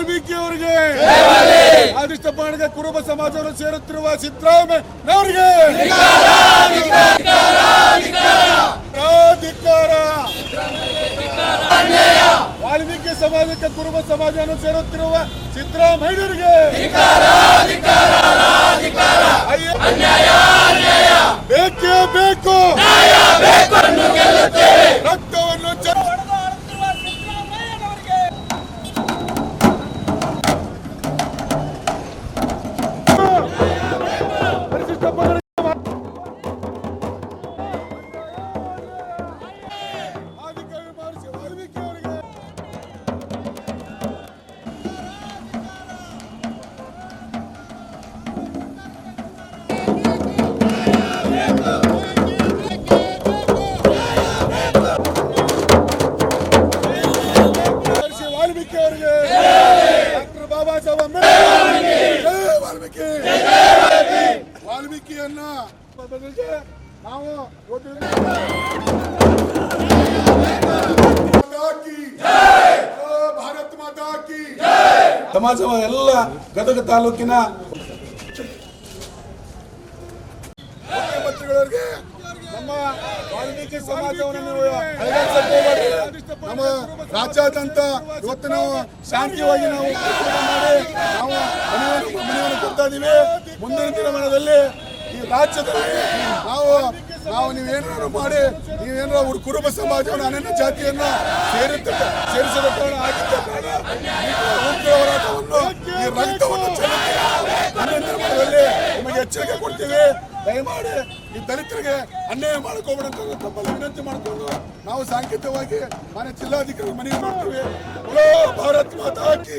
ವಾಲ್ಮೀಕಿ ಅವರಿಗೆ ಆದಿಷ್ಟ ಪಾಣಿಗೆ ಕುರುಬ ಸಮಾಜವನ್ನು ಸೇರುತ್ತಿರುವ ಸಿದ್ದರಾಮಯ್ಯನವರಿಗೆ ಧಿಕ್ಕಾರ. ವಾಲ್ಮೀಕಿ ಸಮಾಜಕ್ಕೆ ಕುರುಬ ಸಮಾಜವನ್ನು ಸೇರುತ್ತಿರುವ ಸಿದ್ದರಾಮಯ್ಯರಿಗೆ ಅವರಿಗೆ. ಡಾಕ್ಟರ್ ಬಾಬಾ ಸಾಹೇಬ್ ಅಂಬೇಡ್ಕರ್ ಜೈ ವಾಲ್ಮೀಕಿ ವಾಲ್ಮೀಕಿಯನ್ನ ನಾವು ಸಮಾಜವ ಎಲ್ಲ ಗದಗ ತಾಲೂಕಿನ ನಮ್ಮ ವಾಲ್ಮೀಕಿ ಸಮಾಜವನ್ನು. ನಮ್ಮ ರಾಜ್ಯಾದ್ಯಂತ ಇವತ್ತು ನಾವು ಶಾಂತಿಯಾಗಿ ನಾವು ಮಾಡಿ ನಾವು ಮನೆಯನ್ನು ಕೊಡ್ತಾ ಇದೀವಿ ಮುಂದಿನ ದಿನಮಾನದಲ್ಲಿ ಈ ರಾಜ್ಯದಲ್ಲಿ ನಾವು ನಾವು ನೀವೇನಾದ್ರು ಮಾಡಿ ನೀವೇನಾದ್ರು ಅವ್ರ ಕುರುಬ ಸಮಾಜವನ್ನು ಅನನ್ಯ ಜಾತಿಯನ್ನ ಸೇರಿದ್ದ ಸೇರಿಸಿದ ಕಾರಣ ಆಗಿದ್ದ ಈ ರೈತ ಚೆಲ್ಲುತ್ತೀರಾ ಮುಂದಿನ ದಿನಮಾನದಲ್ಲಿ ನಿಮಗೆ ಎಚ್ಚರಿಕೆ ಕೊಡ್ತೀವಿ. ದಯಮಾಡಿ ಈ ದಲಿತರಿಗೆ ಅನ್ಯಾಯ ಮಾಡ್ಕೋಬೇಡ ಅಂತ ತಮ್ಮಲ್ಲಿ ವಿನಂತಿ ಮಾಡಿಕೊಂಡು ನಾವು ಸಾಂಕೇತಿಕವಾಗಿ ಮನೆ ಜಿಲ್ಲಾಧಿಕಾರಿ ಮನವಿ ಮಾಡ್ತೀವಿ. ಭಾರತ್ ಮಾತಾ ಕಿ